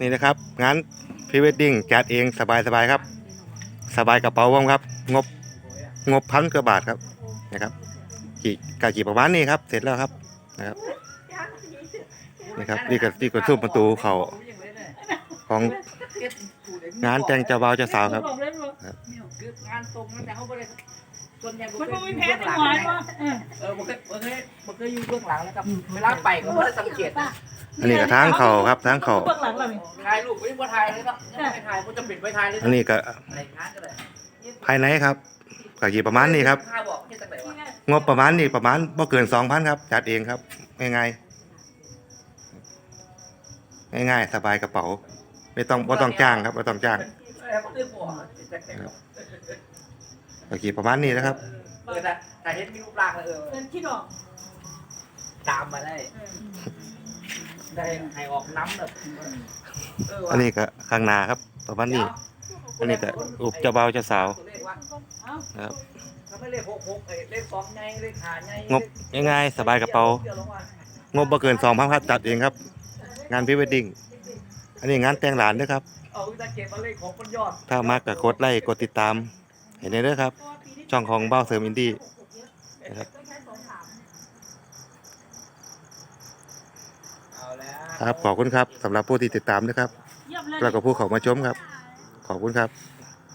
นี่นะครับงานพรีเวดดิ้งจัดเองสบายสบายๆครับ สบายกระเป๋าว่างครับ งบงบพันกว่าบาทครับนะครับกี่กะกี่ประมาณนี้ครับ เสร็จแล้วครับนะครับนี่ครับนี่ก็นี่ก็ซุ้มประตูเขาของงานแต่งเจ้าบ่าวเจ้าสาวครับคืองานตรงนั้นแต่เขาไม่ได้ส่วนใหญ่มันบ่ไม่เคมียแพ้อยู่ในเบื้องหลังหัวนะวะเออเออบ่เคยบ่เคยบ่เคยอยู่เบื้องหลังนะครับเวลาไปก็ไม่ได้สังเกตนะ อันนี้ก็ทางเขาครับทางเขาเบื้องหลังเรานี่ถ่ายรูปไม่ได้ถ่ายเลยครับยังไม่ถ่ายก็จะปิดไว้ถ่ายเลยอันนี้ก็อะไรงานก็เลยภายในครับกะกี่ประมาณนี้ครับ ข้าบอกที่ตั้งแต่ว่างบประมาณนี้ประมาณบ่เกินสองพันครับ จัดเองครับง่ายๆง่ายๆสบายกระเป๋า ไม่ต้องบ่ต้องจ้างครับบ่ต้องจ้างเออเขาเรื่องบอกจากแต่กะกี่ประมาณนี้นะครับ เออแต่แต่เห็นมีรูปร่างแล้วเออเป็นที่ดอกตามมาได้ ได้ให้ออกน้ำแบบเอันนี้ก็ข้างหน้าครับประมาณนี้ อันนี้ก็อุบเจ้าบ่าวเจ้าสาวตัวเลขว่าเอ้านะครับถ้าไม่เลขหกหกเอ้ยเลขสองไงเลขหาไงงบง่ายๆสบายกระเป๋างบบ่เกินสองพันครับจัดเองครับ งานพรีเวดดิ้งอันนี้งานแต่งหลานด้วยครับเอาจะเก็บมาเลขของคนยอดถ้ามักก็กดไลค์กดติดตาม เห็นได้เลยครับ ช่องของเบ้าเสริมอินดี้นะครับ เอาแล้ว ครับขอบคุณครับสำหรับผู้ที่ติดตามนะครับเยี่ยมเลยแล้วก็ผู้เขามาชมครับ ขอบคุณครับ